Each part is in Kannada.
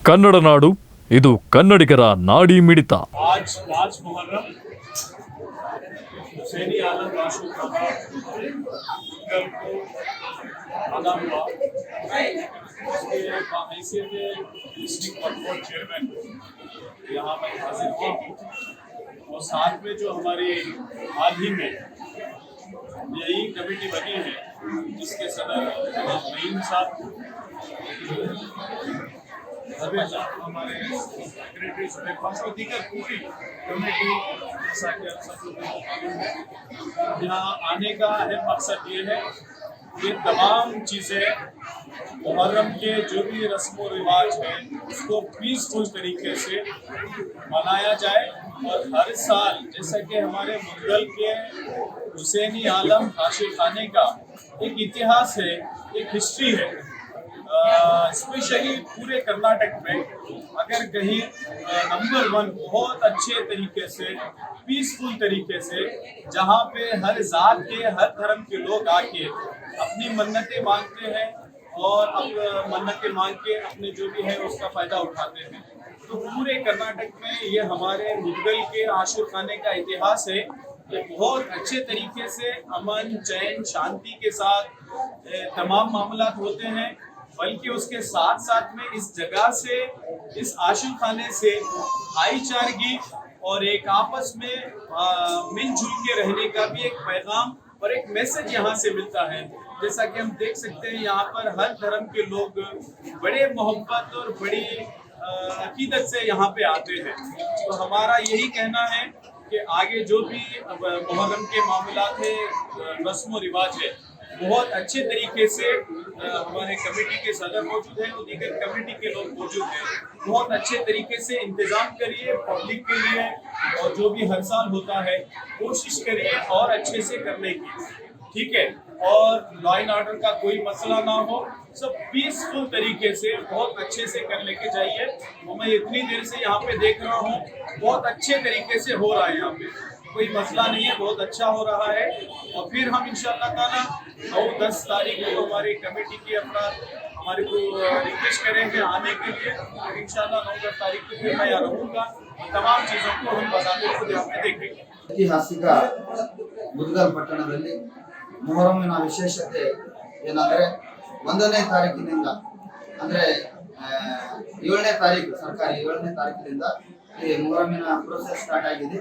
ಕನ್ನಡ ನಾಡು ಇದು ಕನ್ನಡಿಗರ ನಾಡಿ ಮಿಡಿತ आज पाँच मुहर्रम हुसैनी आलम राशि खाना कल को अदा हुआ उसके बाहैसियत डिस्ट्रिक्ट वक्फ चेयरमैन यहाँ मैं हाजिर हुआ हूँ और साथ में जो हमारी हाल ही में यही कमेटी बनी है जिसके सदर जनाब नईम साहब ہمارے دیگر پوری جیسا کہ یہاں آنے کا اہم مقصد یہ ہے یہ تمام چیزیں محرم کے جو بھی رسم و رواج ہیں، اس کو پیسفل طریقے سے منایا جائے اور ہر سال جیسا کہ ہمارے مغل کے حسینی عالم حاشر خانے کا ایک اتہاس ہے، ایک ہسٹری ہے۔ اسپیشلی پورے کرناٹک میں اگر کہیں نمبر ون بہت اچھے طریقے سے پیسفل طریقے سے جہاں پہ ہر ذات کے، ہر دھرم کے لوگ آ کے اپنی منتیں مانگتے ہیں اور اب منتیں مانگ کے اپنے جو بھی ہے اس کا فائدہ اٹھاتے ہیں۔ تو پورے کرناٹک میں یہ ہمارے مغل کے عاشر خانے کا اتہاس ہے۔ کہ بہت اچھے طریقے سے امن، چین، شانتی کے ساتھ تمام معاملات ہوتے ہیں۔ بلکہ اس کے ساتھ ساتھ میں اس جگہ سے، اس آشن خانے سے بھائی چارگی اور ایک آپس میں مل جل کے رہنے کا بھی ایک پیغام اور ایک میسج یہاں سے ملتا ہے۔ جیسا کہ ہم دیکھ سکتے ہیں یہاں پر ہر دھرم کے لوگ بڑے محبت اور بڑی عقیدت سے یہاں پہ آتے ہیں۔ تو ہمارا یہی کہنا ہے کہ آگے جو بھی محرم کے معاملات ہیں رسم و رواج ہے بہت اچھے طریقے سے ہمارے کمیٹی کے صدر موجود ہیں اور دیگر کمیٹی کے لوگ موجود ہیں۔ بہت اچھے طریقے سے انتظام کریے پبلک کے لیے اور جو بھی ہر سال ہوتا ہے، کوشش کریے اور اچھے سے کرنے کی۔ ٹھیک ہے؟ اور لا اینڈ آرڈر کا کوئی مسئلہ نہ ہو، سب پیسفل طریقے سے، بہت اچھے سے کر لے کے جائیے۔ اور میں اتنی دیر سے یہاں پہ دیکھ رہا ہوں، بہت اچھے طریقے سے ہو رہا ہے یہاں پہ۔ कोई मसला नहीं है बहुत अच्छा हो रहा है और फिर हम इंशाल्लाह ताला नौ दस तारीख को हमारी कमेटी के अफराद हमारे को रिक्वेस्ट करेंगे आने के लिए और इंशाल्लाह नौ दस तारीख को फिर मैं यहाँ रहूँगा और तमाम चीज़ों को हम बताते खुद यहाँ पे देखेंगे ಐತಿಹಾಸಿಕ ಮುದ್ಗಲ್ ಪಟ್ಟಣದಲ್ಲಿ ಮೊಹರಮ್ಮಿನ ವಿಶೇಷತೆ ಏನಂದ್ರೆ ಒಂದನೇ ತಾರೀಕಿನಿಂದ ಅಂದ್ರೆ ಆ, ಏಳನೇ ತಾರೀಕು ಸರ್ಕಾರಿ ಏಳನೇ ತಾರೀಕಿನಿಂದ ಈ ಮೊಹರಮ್ಮಿನ ಪ್ರೋಸೆಸ್ ಸ್ಟಾರ್ಟ್ ಆಗಿದೆ.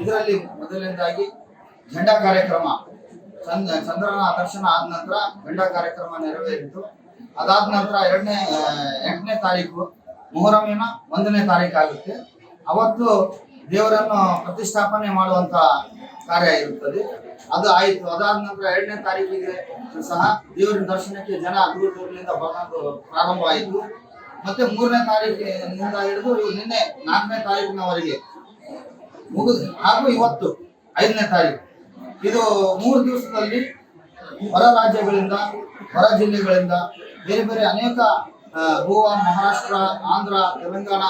ಇದರಲ್ಲಿ ಮೊದಲನೇದಾಗಿ ಝಂಡಾ ಕಾರ್ಯಕ್ರಮ, ಚಂದ, ಚಂದ್ರನ ದರ್ಶನ ಆದ ನಂತರ ಝಂಡಾ ಕಾರ್ಯಕ್ರಮ ನೆರವೇರಿತು. ಅದಾದ ನಂತರ ಎರಡನೇ, ಎಂಟನೇ ತಾರೀಕು ಮೊಹರಮಿನ ಒಂದನೇ ತಾರೀಕು ಆಗುತ್ತೆ. ಅವತ್ತು ದೇವರನ್ನು ಪ್ರತಿಷ್ಠಾಪನೆ ಮಾಡುವಂತ ಕಾರ್ಯ ಇರುತ್ತದೆ. ಅದು ಆಯಿತು. ಅದಾದ ನಂತರ ಎರಡನೇ ತಾರೀಕಿಗೆ ಸಹ ದೇವರ ದರ್ಶನಕ್ಕೆ ಜನ ದೂರ ದೂರದಿಂದ ಬರೋದು ಪ್ರಾರಂಭ ಆಯಿತು ಮತ್ತೆ ಮೂರನೇ ತಾರೀಕಿನಿಂದ ಹಿಡಿದು ನಿನ್ನೆ ನಾಲ್ಕನೇ ತಾರೀಕಿನವರೆಗೆ ಮುಗಿದು ಹಾಗೂ ಇವತ್ತು ಐದನೇ ತಾರೀಕು. ಇದು ಮೂರು ದಿವಸದಲ್ಲಿ ಹೊರ ರಾಜ್ಯಗಳಿಂದ, ಹೊರ ಜಿಲ್ಲೆಗಳಿಂದ ಬೇರೆ ಬೇರೆ ಅನೇಕ ಗೋವಾ, ಮಹಾರಾಷ್ಟ್ರ, ಆಂಧ್ರ, ತೆಲಂಗಾಣ,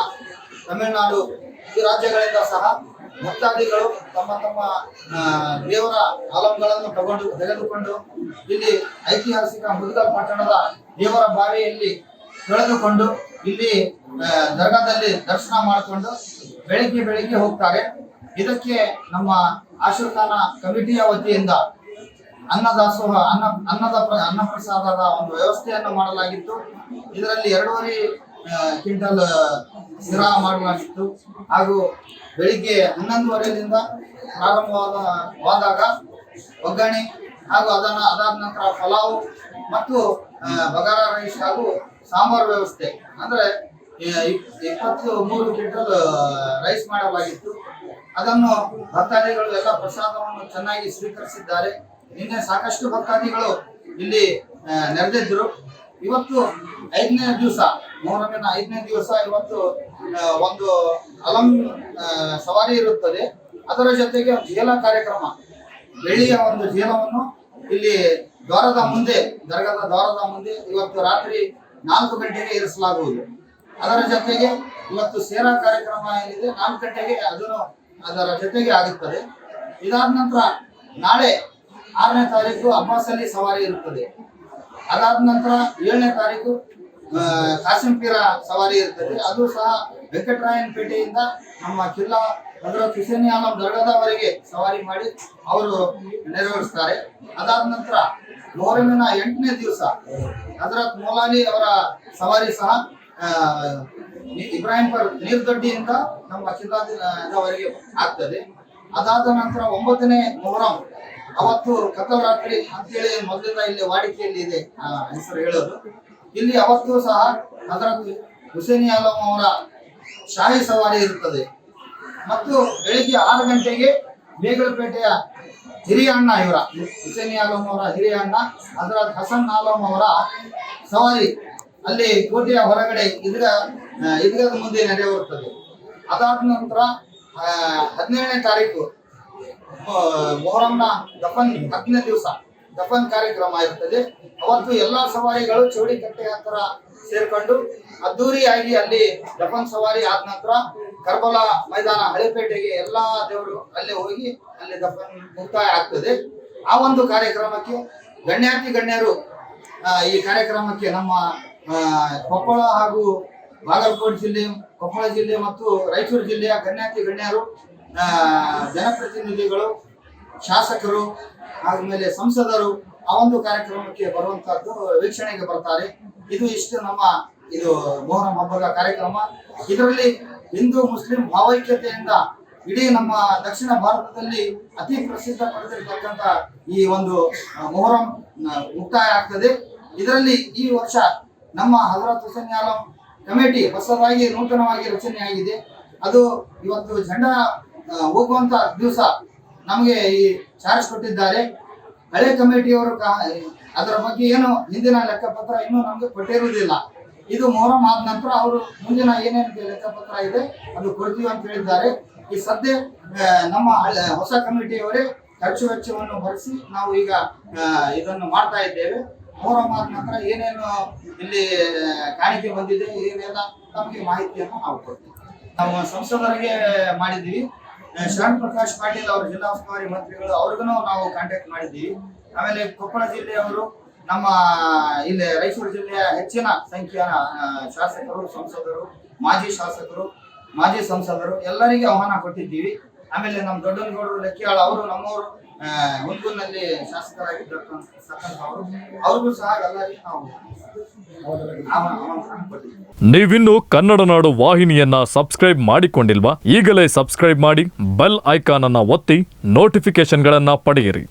ತಮಿಳುನಾಡು ಈ ರಾಜ್ಯಗಳಿಂದ ಸಹ ಭಕ್ತಾದಿಗಳು ತಮ್ಮ ತಮ್ಮ ದೇವರ ಆಲಂಗಳನ್ನು ತಗೊಂಡು ತೆಗೆದುಕೊಂಡು ಇಲ್ಲಿ ಐತಿಹಾಸಿಕ ಮುದ್ಗಲ್ ಪಟ್ಟಣದ ದೇವರ ಬಾವಿಯಲ್ಲಿ ತೊಳೆದುಕೊಂಡು ಇಲ್ಲಿ ದರ್ಗಾದಲ್ಲಿ ದರ್ಶನ ಮಾಡಿಕೊಂಡು ಬೆಳಿಗ್ಗೆ ಬೆಳಿಗ್ಗೆ ಹೋಗ್ತಾರೆ. ಇದಕ್ಕೆ ನಮ್ಮ ಆಶೀರ್ವಾನ ಕಮಿಟಿಯ ವತಿಯಿಂದ ಅನ್ನದಾಸೋಹ, ಅನ್ನ, ಅನ್ನದ ಅನ್ನ ಪ್ರಸಾದದ ಒಂದು ವ್ಯವಸ್ಥೆಯನ್ನು ಮಾಡಲಾಗಿತ್ತು. ಇದರಲ್ಲಿ ಎರಡೂವರೆ ಕ್ವಿಂಟಲ್ ಸ್ಥಿರ ಮಾಡಲಾಗಿತ್ತು. ಹಾಗೂ ಬೆಳಿಗ್ಗೆ ಹನ್ನೊಂದುವರೆಯಿಂದ ಪ್ರಾರಂಭವಾದ, ಹೋದಾಗ ಒಗ್ಗರಣೆ ಹಾಗೂ ಅದನ್ನು, ಅದಾದ ನಂತರ ಪಲಾವ್ ಮತ್ತು ಬಗಾರ ರೈಸ್ ಹಾಗೂ ಸಾಂಬಾರ್ ವ್ಯವಸ್ಥೆ. ಅಂದ್ರೆ ಇಪ್ಪತ್ತು ಮೂರು ಕ್ವಿಂಟಲ್ ರೈಸ್ ಮಾಡಲಾಗಿತ್ತು. ಅದನ್ನು ಭಕ್ತಾದಿಗಳು ಎಲ್ಲ ಪ್ರಸಾದವನ್ನು ಚೆನ್ನಾಗಿ ಸ್ವೀಕರಿಸಿದ್ದಾರೆ. ನಿನ್ನೆ ಸಾಕಷ್ಟು ಭಕ್ತಾದಿಗಳು ಇಲ್ಲಿ ನೆರೆದಿದ್ದರು ಇವತ್ತು ಐದನೇ ದಿವಸ ಮೊಹರಮಿನ ಐದನೇ ದಿವಸ ಇವತ್ತು ಒಂದು ಅಲಂ ಸವಾರಿ ಇರುತ್ತದೆ. ಅದರ ಜೊತೆಗೆ ಜೇಲ ಕಾರ್ಯಕ್ರಮ, ಬೆಳ್ಳಿಯ ಒಂದು ಜೇಲವನ್ನು ಇಲ್ಲಿ ದ್ವಾರದ ಮುಂದೆ, ದರ್ಗಾದ ದ್ವಾರದ ಮುಂದೆ ಇವತ್ತು ರಾತ್ರಿ ನಾಲ್ಕು ಗಂಟೆಗೆ ಇರಿಸಲಾಗುವುದು ಅದರ ಜೊತೆಗೆ ಇವತ್ತು ಸೇರಾ ಕಾರ್ಯಕ್ರಮ ಏನಿದೆ, ನಾಲ್ಕು ಗಂಟೆಗೆ ಅದನ್ನು ಅದರ ಜೊತೆಗೆ ಆಗುತ್ತದೆ. ಇದಾದ ನಂತರ ನಾಳೆ ಆರನೇ ತಾರೀಕು ಅಬ್ಬಾಸಲ್ಲಿ ಸವಾರಿ ಇರುತ್ತದೆ. ಅದಾದ ನಂತರ ಏಳನೇ ತಾರೀಕು ಕಾಸಿಂಪೀರ ಸವಾರಿ ಇರ್ತದೆ. ಅದು ಸಹ ವೆಂಕಟರಾಯನಪೇಟೆಯಿಂದ ನಮ್ಮ ಜಿಲ್ಲಾ ಅದರ ಹುಸೇನ್ ಆಲಂ ದರ್ಗಾದವರೆಗೆ ಸವಾರಿ ಮಾಡಿ ಅವರು ನೆರವೇರಿಸ್ತಾರೆ. ಅದಾದ ನಂತರ ಮೊಹರಮಿನ ಎಂಟನೇ ದಿವಸ ಹಜರತ್ ಮೊಲಾನಿ ಅವರ ಸವಾರಿ ಸಹ ಇಬ್ರಾಹಿಂಪರ್ ನೀರ್ದೊಡ್ಡಿಯಿಂದ ನಮ್ಮ ಕಿಲ್ಲಾದವರೆಗೆ ಆಗ್ತದೆ. ಅದಾದ ನಂತರ ಒಂಬತ್ತನೇ ಮೊಹರಂ ಅವತ್ತು ಕತ್ತಲ ರಾತ್ರಿ ಅಂತೇಳಿ ಮೊದಲಿಂದ ಇಲ್ಲಿ ವಾಡಿಕೆಯಲ್ಲಿ ಇದೆ ಹೆಸರು ಹೇಳೋದು. ಇಲ್ಲಿ ಅವತ್ತು ಸಹ ಹಜರತ್ ಹುಸೇನಿ ಆಲಂ ಅವರ ಶಾಹಿ ಸವಾರಿ ಇರುತ್ತದೆ. ಮತ್ತು ಬೆಳಿಗ್ಗೆ ಆರು ಗಂಟೆಗೆ ಬೇಗಲಪೇಟೆಯ ಹಿರಿಯ ಅಣ್ಣ ಇವರ, ಹುಸೇನಿ ಆಲಂ ಅವರ ಹಿರಿಯ ಅಣ್ಣ ಅದರ ಹಸನ್ ಆಲಂ ಅವರ ಸವಾರಿ ಅಲ್ಲಿ ಕೋಟೆಯ ಹೊರಗಡೆ ಇದರ ಇದರ ಮುಂದೆ ನಡೆಯುತ್ತದೆ ಅದಾದ ನಂತರ ಹದಿನೇಳನೇ ತಾರೀಕು ಮೊಹರಂನ ದಫನ್ ಹತ್ತನೇ ದಿವಸ. ದಫನ್ ಕಾರ್ಯಕ್ರಮ ಇರ್ತದೆ. ಅವತ್ತು ಎಲ್ಲಾ ಸವಾರಿಗಳು ಚೌಡಿ ಕಟ್ಟೆ ಹತ್ರ ಸೇರ್ಕೊಂಡು ಅದ್ದೂರಿಯಾಗಿ ಅಲ್ಲಿ ದಫನ್ ಸವಾರಿ ಆದ ನಂತರ ಕರ್ಬಲ ಮೈದಾನ ಹಳೆಪೇಟೆಗೆ ಎಲ್ಲಾ ದೇವರು ಅಲ್ಲೇ ಹೋಗಿ ಅಲ್ಲಿ ದಫನ್ ಮುಕ್ತಾಯ ಆಗ್ತದೆ. ಆ ಒಂದು ಕಾರ್ಯಕ್ರಮಕ್ಕೆ ಗಣ್ಯಾತಿ ಗಣ್ಯರು ಈ ಕಾರ್ಯಕ್ರಮಕ್ಕೆ ನಮ್ಮ ಕೊಪ್ಪಳ ಹಾಗೂ ಬಾಗಲಕೋಟೆ ಜಿಲ್ಲೆ, ಕೊಪ್ಪಳ ಜಿಲ್ಲೆ ಮತ್ತು ರಾಯಚೂರು ಜಿಲ್ಲೆಯ ಗಣ್ಯಾತಿ ಗಣ್ಯರು ಜನಪ್ರತಿನಿಧಿಗಳು ಶಾಸಕರು ಆದ್ಮೇಲೆ ಸಂಸದರು ಆ ಒಂದು ಕಾರ್ಯಕ್ರಮಕ್ಕೆ ಬರುವಂತಹದ್ದು ವೀಕ್ಷಣೆಗೆ ಬರ್ತಾರೆ. ಇದು ಇಷ್ಟು ನಮ್ಮ ಇದು ಮೊಹರಂ ಹಬ್ಬದ ಕಾರ್ಯಕ್ರಮ. ಇದರಲ್ಲಿ ಹಿಂದೂ, ಮುಸ್ಲಿಂ ಭಾವೈಕ್ಯತೆಯಿಂದ ಇಡೀ ನಮ್ಮ ದಕ್ಷಿಣ ಭಾರತದಲ್ಲಿ ಅತಿ ಪ್ರಸಿದ್ಧ ಪಡೆದಿರತಕ್ಕಂತ ಈ ಒಂದು ಮೊಹರಂ ಮುಕ್ತಾಯ ಆಗ್ತದೆ. ಇದರಲ್ಲಿ ಈ ವರ್ಷ ನಮ್ಮ ಹಜರತ್ ಹುಸೇನ್ ಆಲಂ ಕಮಿಟಿ ಹೊಸದಾಗಿ ನೂತನವಾಗಿ ರಚನೆಯಾಗಿದೆ. ಅದು ಇವತ್ತು ಜಂಡ ಹೋಗುವಂತ ದಿವಸ ನಮಗೆ ಈ ಚಾರ್ಜ್ ಕೊಟ್ಟಿದ್ದಾರೆ. ಹಳೆ ಕಮಿಟಿಯವರು ಅದರ ಬಗ್ಗೆ ಏನು ಹಿಂದಿನ ಲೆಕ್ಕಪತ್ರ ಇನ್ನೂ ನಮಗೆ ಕೊಟ್ಟಿರುವುದಿಲ್ಲ. ಇದು ಮೊಹರಂ ಆದ ನಂತರ ಅವರು ಮುಂದಿನ ಏನೇನು ಲೆಕ್ಕಪತ್ರ ಇದೆ ಅದು ಕೊಡ್ತೀವಿ ಅಂತ ಹೇಳಿದ್ದಾರೆ. ಈ ಸದ್ಯ ನಮ್ಮ ಹೊಸ ಕಮಿಟಿಯವರೇ ಖರ್ಚು ವೆಚ್ಚವನ್ನು ಭರಿಸಿ ನಾವು ಈಗ ಇದನ್ನು ಮಾಡ್ತಾ ಇದ್ದೇವೆ. ಮೊಹರಂ ಆದ ನಂತರ ಏನೇನು ಇಲ್ಲಿ ಕಾಣಿಕೆ ಬಂದಿದೆ, ಏನೆಲ್ಲ ನಮಗೆ ಮಾಹಿತಿಯನ್ನು ನಾವು ಕೊಡ್ತೀವಿ. ನಾವು ಸಂಸದರಿಗೆ ಮಾಡಿದ್ದೀವಿ. ಶರಣ್ ಪ್ರಕಾಶ್ ಪಾಟೀಲ್ ಅವರು ಜಿಲ್ಲಾ ಉಸ್ತುವಾರಿ ಮಂತ್ರಿಗಳು, ಅವ್ರಿಗೂ ನಾವು ಕಾಂಟ್ಯಾಕ್ಟ್ ಮಾಡಿದ್ವಿ. ಆಮೇಲೆ ಕೊಪ್ಪಳ ಜಿಲ್ಲೆಯವರು ನಮ್ಮ, ಇಲ್ಲಿ ರಾಯಚೂರು ಜಿಲ್ಲೆಯ ಹೆಚ್ಚಿನ ಸಂಖ್ಯೆಯ ಶಾಸಕರು, ಸಂಸದರು, ಮಾಜಿ ಶಾಸಕರು, ಮಾಜಿ ಸಂಸದರು, ಎಲ್ಲರಿಗೆ ಆಹ್ವಾನ ಕೊಟ್ಟಿದ್ದೀವಿ. ಆಮೇಲೆ ನಮ್ಮ ದೊಡ್ಡನಗೌಡರು, ಲೆಕ್ಕಿಯಾಳ ಅವರು, ನಮ್ಮವರು ಹುಲ್ಗೂರಿನಲ್ಲಿ ಶಾಸಕರಾಗಿರ್ತಕ್ಕಂಥವರು ಅವ್ರಿಗೂ ಸಹ ಎಲ್ಲರಿಗೂ ನಾವು ನೀವಿನ್ನು ಕನ್ನಡ ನಾಡು ವಾಹಿನಿಯನ್ನ ಸಬ್ಸ್ಕ್ರೈಬ್ ಮಾಡಿಕೊಂಡಿಲ್ವಾ ಈಗಲೇ ಸಬ್ಸ್ಕ್ರೈಬ್ ಮಾಡಿ ಬೆಲ್ ಐಕಾನ್ ಅನ್ನ ಒತ್ತಿ ನೋಟಿಫಿಕೇಶನ್ಗಳನ್ನ ಪಡೆಯಿರಿ.